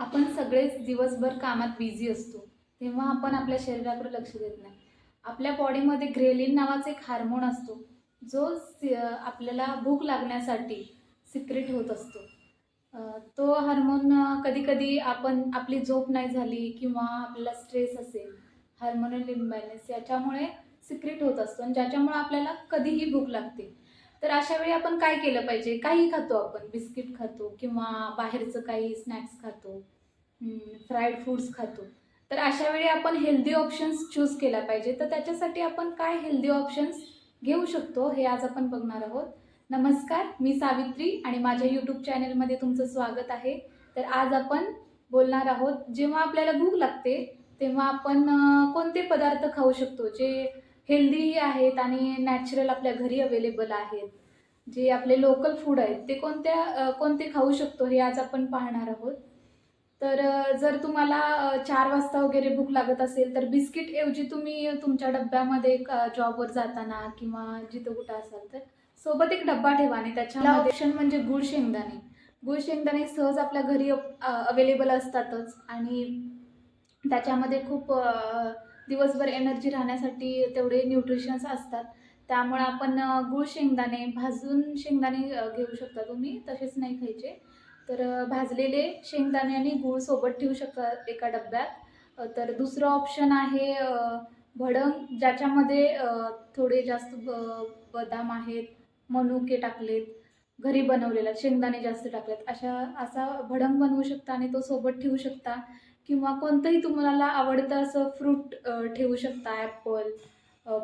आपण सगळेच दिवसभर कामात बिझी असतो तेव्हा आपण आपल्या शरीराकडे लक्ष देत नाही. आपल्या बॉडीमध्ये ग्रेलिन नावाचा एक हार्मोन असतो जो आपल्याला भूक लागण्यासाठी सिक्रेट होत असतो. तो हार्मोन कधीकधी आपण आपली झोप नाही झाली किंवा आपल्याला स्ट्रेस असेल हार्मोनल इम्बॅलन्स याच्यामुळे सिक्रेट होत असतो आणि ज्याच्यामुळे आपल्याला कधीही भूक लागते. तर अशा वेळी आपण काय केलं पाहिजे? काही खातो आपण. बिस्किट खातो किंवा बाहेरचं काही स्नॅक्स खातो. फ्राईड फूड्स खातो. तर अशा वेळी आपण हेल्दी ऑप्शन्स चूज केला पाहिजे. तर त्याच्यासाठी आपण काय हेल्दी ऑप्शन्स घेऊ शकतो हे आज आपण बघणार आहोत. नमस्कार मी सावित्री आणि माझ्या यूट्यूब चॅनलमध्ये तुमचं स्वागत आहे. तर आज आपण बोलणार आहोत जेव्हा आपल्याला भूक लागते तेव्हा आपण कोणते पदार्थ खाऊ शकतो? जे हेल्दीही आहेत आणि नॅचरल आपल्या घरी अवेलेबल आहेत. जे आपले लोकल फूड आहेत ते कोणत्या कोणते खाऊ शकतो हे आज आपण पाहणार आहोत. तर जर तुम्हाला चार वाजता वगैरे भूक लागत असेल तर बिस्किट ऐवजी तुम्ही तुमच्या डब्यामध्ये जॉबवर जाताना किंवा जिथं कुठं असाल तर सोबत एक डब्बा ठेवा आणि त्याच्यामध्ये ऑप्शन म्हणजे गुळ शेंगदाणे. गुळ शेंगदाणे सहज आपल्या घरी अवेलेबल असतातच आणि त्याच्यामध्ये खूप दिवसभर एनर्जी राहण्यासाठी तेवढे न्यूट्रिशन्स असतात. त्यामुळे आपण गूळ गुळ शेंगदाणे भाजून शेंगदाणे घेऊ शकता तुम्ही. तसेच नाही खायचे. तर भाजलेले शेंगदाणे आणि गूळ सोबत ठेवू शकता एका डब्यात. तर दुसरं ऑप्शन आहे भडंग ज्याच्यामध्ये थोडे जास्त ब बदाम आहेत मनुके टाकलेत घरी बनवलेला शेंगदाणे जास्त टाकलेत. अशा असा भडंग बनवू शकता आणि तो सोबत ठेवू शकता. किंवा कोणतंही तुम्हाला आवडतं असं फ्रूट ठेवू शकता ॲपल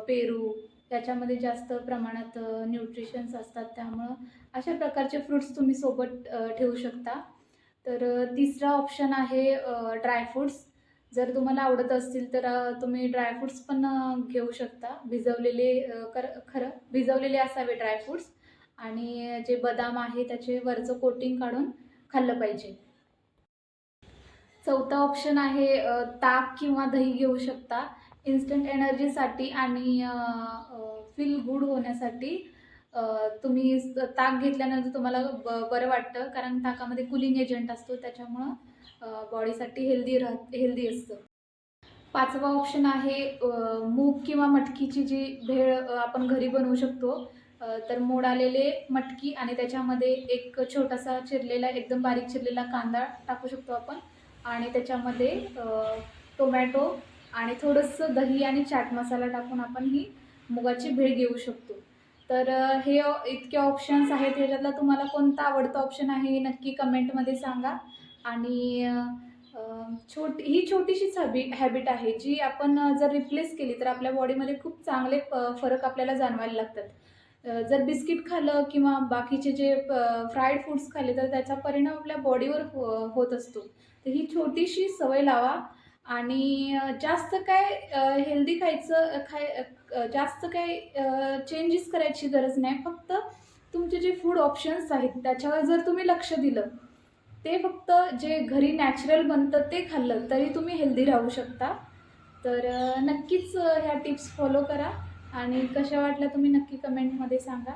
पेरू त्याच्यामध्ये जास्त प्रमाणात न्यूट्रिशन्स असतात. त्यामुळं अशा प्रकारचे फ्रूट्स तुम्ही सोबत ठेवू शकता. तर तिसरा ऑप्शन आहे ड्रायफ्रूट्स जर तुम्हाला आवडत असतील तर तुम्ही ड्रायफ्रूट्स पण घेऊ शकता. भिजवलेले कर खरं भिजवलेले असावे ड्रायफ्रूट्स आणि जे बदाम आहे त्याचे वरचं कोटिंग काढून खाल्लं पाहिजे. चौथा ऑप्शन आहे ताक किंवा दही घेऊ शकता. इन्स्टंट एनर्जीसाठी आणि फील गुड होण्यासाठी तुम्ही ताक घेतल्यानंतर तुम्हाला ब बरं वाटतं. कारण ताकामध्ये कुलिंग एजंट असतो त्याच्यामुळं बॉडीसाठी हेल्दी राह हेल्दी असतं. पाचवा ऑप्शन आहे मूग किंवा मटकीची जी भेळ आपण घरी बनवू शकतो तर मोड आलेले मटकी आणि त्याच्यामध्ये एक छोटासा चिरलेला एकदम बारीक चिरलेला कांदा टाकू शकतो आपण. आणि त्याच्यामध्ये टोमॅटो आणि थोडंसं दही आणि चाट मसाला टाकून आपण ही मुगाची भेळ घेऊ शकतो. तर हे इतके ऑप्शन्स आहेत ह्याच्यातला तुम्हाला कोणता आवडता ऑप्शन आहे हे नक्की कमेंटमध्ये सांगा. आणि छोटी ही छोटीशीच हॅबी हॅबिट आहे जी आपण जर रिप्लेस केली तर आपल्या बॉडीमध्ये खूप चांगले प- फरक आपल्याला जाणवायला लागतात. जर बिस्किट खाल्लं किंवा बाकीचे जे फ्राईड फूड्स खाल्ले तर त्याचा परिणाम आपल्या बॉडीवर हो होत असतो. तर ही छोटीशी सवय लावा आणि जास्त काय हेल्दी खायचं खाय जास्त काय चेंजेस करायची गरज नाही. फक्त तुमचे जे फूड ऑप्शन्स आहेत त्याच्यावर जर तुम्ही लक्ष दिलं ते फक्त जे घरी नॅचरल बनतं ते खाल्लं तरी तुम्ही हेल्दी राहू शकता. तर नक्कीच ह्या टिप्स फॉलो करा. आणि कशा वाटल्या तुम्ही नक्की कमेंटमध्ये सांगा.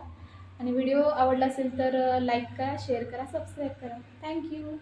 आणि व्हिडिओ आवडला असेल तर लाईक करा शेअर करा सबस्क्राईब करा. थँक्यू